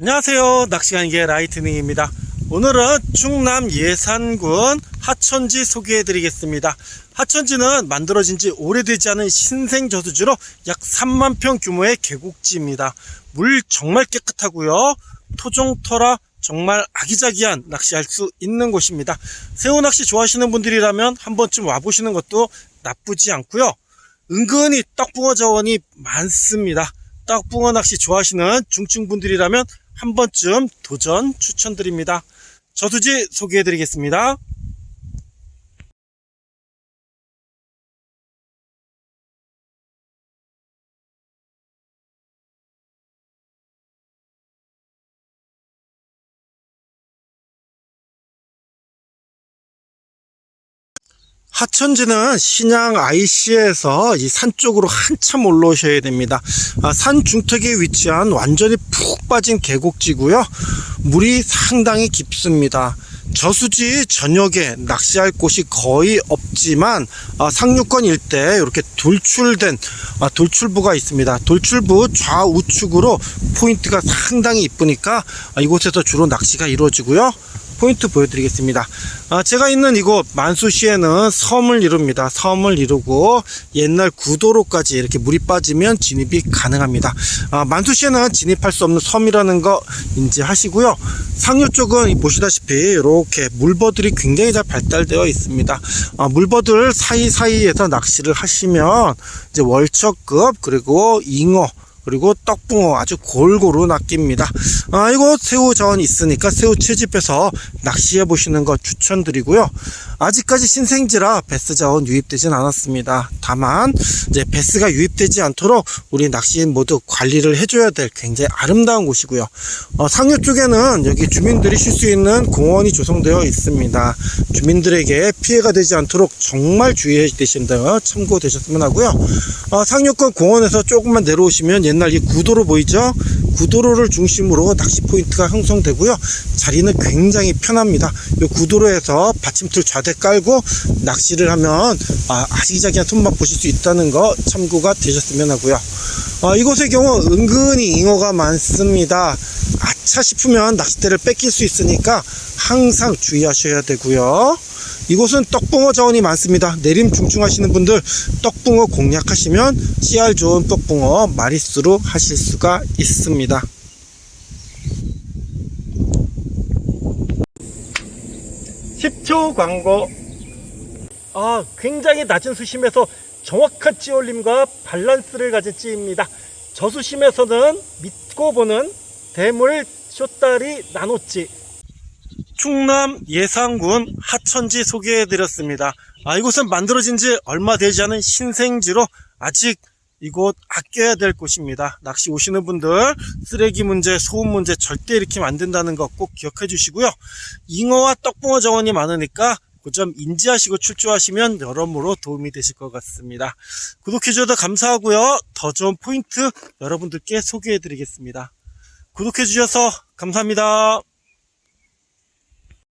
안녕하세요. 낚시간계 라이트닝입니다. 오늘은 충남 예산군 하천지 소개해 드리겠습니다. 하천지는 만들어진 지 오래되지 않은 신생 저수지로 약 3만 평 규모의 계곡지입니다. 물 정말 깨끗하고요. 토종터라 정말 아기자기한 낚시할 수 있는 곳입니다. 새우 낚시 좋아하시는 분들이라면 한 번쯤 와보시는 것도 나쁘지 않고요. 은근히 떡붕어 자원이 많습니다. 떡붕어 낚시 좋아하시는 중층분들이라면 한 번쯤 도전 추천드립니다. 저수지 소개해드리겠습니다. 하천지는 신양 IC에서 이 산 쪽으로 한참 올라오셔야 됩니다. 아, 산 중턱에 위치한 완전히 푹 빠진 계곡지고요. 물이 상당히 깊습니다. 저수지 전역에 낚시할 곳이 거의 없지만 아, 상류권 일대 이렇게 돌출된 아, 돌출부가 있습니다. 돌출부 좌우측으로 포인트가 상당히 이쁘니까 아, 이곳에서 주로 낚시가 이루어지고요. 포인트 보여드리겠습니다. 아, 제가 있는 이곳 만수시에는 섬을 이룹니다. 섬을 이루고 옛날 구도로까지 이렇게 물이 빠지면 진입이 가능합니다. 아, 만수시에는 진입할 수 없는 섬이라는 거 인지하시고요. 상류 쪽은 보시다시피 이렇게 물버들이 굉장히 잘 발달되어 있습니다. 아, 물버들 사이사이에서 낚시를 하시면 이제 월척급 그리고 잉어 그리고 떡붕어 아주 골고루 낚입니다. 아, 이곳 새우 자원이 있으니까 새우 채집해서 낚시해 보시는 거 추천드리고요. 아직까지 신생지라 베스 자원 유입되진 않았습니다. 다만 이제 베스가 유입되지 않도록 우리 낚시인 모두 관리를 해줘야 될 굉장히 아름다운 곳이고요. 어, 상류 쪽에는 여기 주민들이 쉴 수 있는 공원이 조성되어 있습니다. 주민들에게 피해가 되지 않도록 정말 주의해 되신다면 참고되셨으면 하고요. 어, 상류권 공원에서 조금만 내려오시면 옛날 이 구도로 보이죠? 구도로를 중심으로 낚시 포인트가 형성되고요. 자리는 굉장히 편합니다. 이 구도로에서 받침틀 좌대 깔고 낚시를 하면 아, 아기자기한 손맛 보실 수 있다는 거 참고가 되셨으면 하고요. 아, 이곳의 경우 은근히 잉어가 많습니다. 아차 싶으면 낚싯대를 뺏길 수 있으니까 항상 주의하셔야 되고요. 이곳은 떡붕어 자원이 많습니다. 내림 중충하시는 분들 떡붕어 공략하시면 씨알 좋은 떡붕어 마리수로 하실 수가 있습니다. 10초 광고. 아, 굉장히 낮은 수심에서 정확한 찌올림과 밸런스를 가진 찌입니다. 저수심에서는 믿고 보는 대물 쇼다리 나노찌. 충남 예산군 하천지 소개해드렸습니다. 아, 이곳은 만들어진 지 얼마 되지 않은 신생지로 아직 이곳 아껴야 될 곳입니다. 낚시 오시는 분들 쓰레기 문제, 소음 문제 절대 일으키면 안 된다는 거 꼭 기억해 주시고요. 잉어와 떡붕어 정원이 많으니까 그 점 인지하시고 출조하시면 여러모로 도움이 되실 것 같습니다. 구독해 주셔서 감사하고요. 더 좋은 포인트 여러분들께 소개해 드리겠습니다. 구독해 주셔서 감사합니다.